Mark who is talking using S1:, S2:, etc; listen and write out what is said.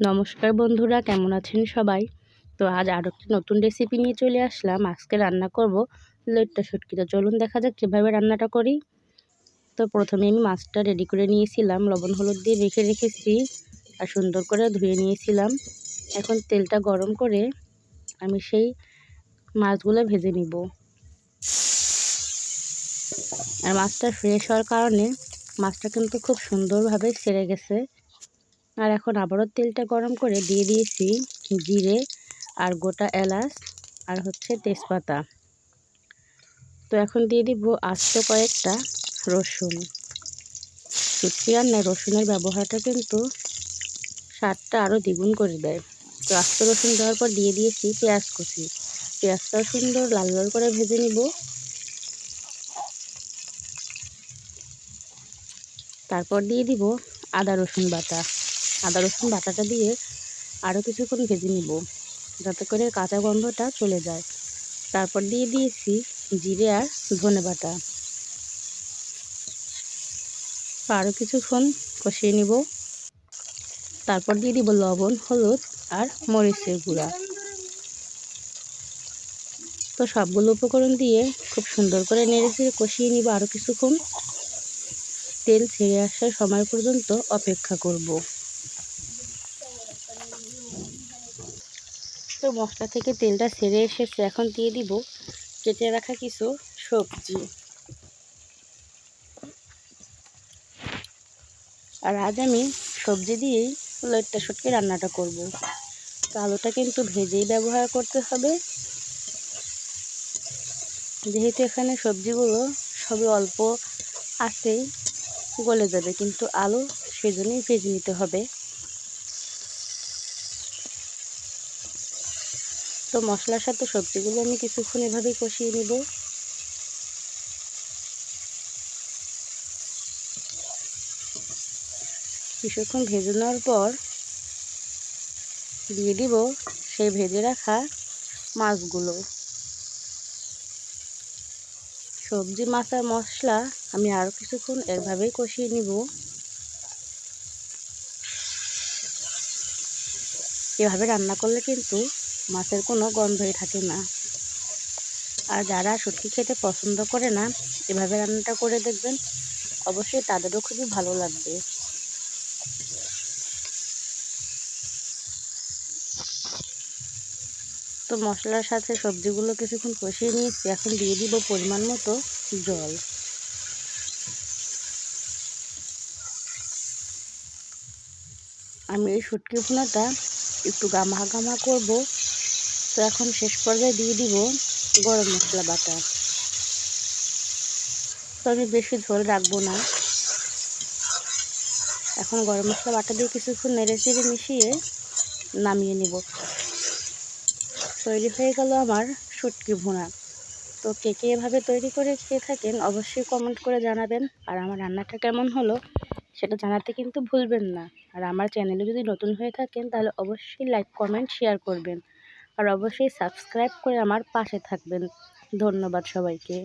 S1: নমস্কার বন্ধুরা, কেমন আছেন সবাই? তো আজ আরও একটি নতুন রেসিপি নিয়ে চলে আসলাম। আজকে রান্না করব লইট্টা শুটকি। তো চলুন দেখা যাক কীভাবে রান্নাটা করি। তো প্রথমে আমি মাছটা রেডি করে নিয়েছিলাম, লবণ, হলুদ দিয়ে রেখে রেখেছি আর সুন্দর করে ধুয়ে নিয়েছিলাম। এখন তেলটা গরম করে আমি সেই মাছগুলো ভেজে নিব। আর মাছটা ফ্রেশ হওয়ার কারণে মাছটা কিন্তু খুব সুন্দরভাবে সেরে গেছে। আর এখন আবারও তেলটা গরম করে দিয়ে দিয়েছি জিরে আর গোটা এলাচ আর হচ্ছে তেজপাতা। তো এখন দিয়ে দিব আস্ত কয়েকটা রসুন। শুটকি রান্নায় রসুনের ব্যবহারটা কিন্তু স্বাদটা আরও দ্বিগুণ করে দেয়। তো আস্ত রসুন দেওয়ার পর দিয়ে দিয়েছি পেঁয়াজ কুচি। পেঁয়াজটাও সুন্দর লাল লাল করে ভেজে নিব। তারপর দিয়ে দিব আদা রসুন বাটা। আদা রসুন বাটাটা দিয়ে আরও কিছুক্ষণ ভেজে নিব, যাতে করে কাঁচা গন্ধটা চলে যায়। তারপর দিয়ে দিয়েছি জিরে আর ধনে বাটা। আরও কিছুক্ষণ কষিয়ে নিব। তারপর দিয়ে দিব লবণ, হলুদ আর মরিচের গুঁড়া। তো সবগুলো উপকরণ দিয়ে খুব সুন্দর করে নেড়ে চেড়ে কষিয়ে নিব আরও কিছুক্ষণ। তেল ছেড়ে আসার সময় পর্যন্ত অপেক্ষা করব। তো মশলা থেকে তেলটা ছেড়ে এসেছে, এখন দিয়ে দিব কেটে রাখা কিছু সবজি। আর আজ আমি সবজি দিয়েই লইট্টা শুটকি রান্নাটা করব। তো আলুটা কিন্তু ভেজেই ব্যবহার করতে হবে। যেহেতু এখানে সবজিগুলো সবই অল্প আসেই গলে যাবে, কিন্তু আলু সেজন্যই ভেজে নিতে হবে। তো মশলার সাথে সবজিগুলো আমি কিছুক্ষণ এভাবেই কষিয়ে নেব। কিছুক্ষণ ভেজে নেওয়ার পর দিয়ে দিব সেই ভেজে রাখা মাছগুলো। সবজি মাছ, মশলা আমি আরও কিছুক্ষণ এভাবেই কষিয়ে নিব। এভাবে রান্না করলে কিন্তু মাছের কোনো গন্ধই থাকে না। আর যারা সত্যি খেতে পছন্দ করে না, এভাবে রান্নাটা করে দেখবেন, অবশ্যই তাদেরও খুবই ভালো লাগবে। তো মশলার সাথে সবজিগুলো কিছুক্ষণ কষিয়ে নিয়েছি। এখন দিয়ে দিব পরিমাণ মতো জল। আমি এই শুটকি ভুনাটা একটু গামা গামা করব। তো এখন শেষ পর্যায়ে দিয়ে দিব গরম মশলা বাটা। তো আমি বেশি ঝোল রাখব না। এখন গরম মশলা বাটা দিয়ে কিছুক্ষণ নেড়ে চেড়ে মিশিয়ে নামিয়ে নেব। তৈরি হয়ে গেল আমার শুটকি ভুনা। তো কে কে এভাবে তৈরি করে খেয়ে থাকেন অবশ্যই কমেন্ট করে জানাবেন। আর আমার রান্নাটা কেমন হলো সেটা জানাতে কিন্তু ভুলবেন না। আর আমার চ্যানেলে যদি নতুন হয়ে থাকেন তাহলে অবশ্যই লাইক কমেন্ট শেয়ার করবেন। আর অবশ্যই সাবস্ক্রাইব করে আমার পাশে থাকবেন। ধন্যবাদ সবাইকে।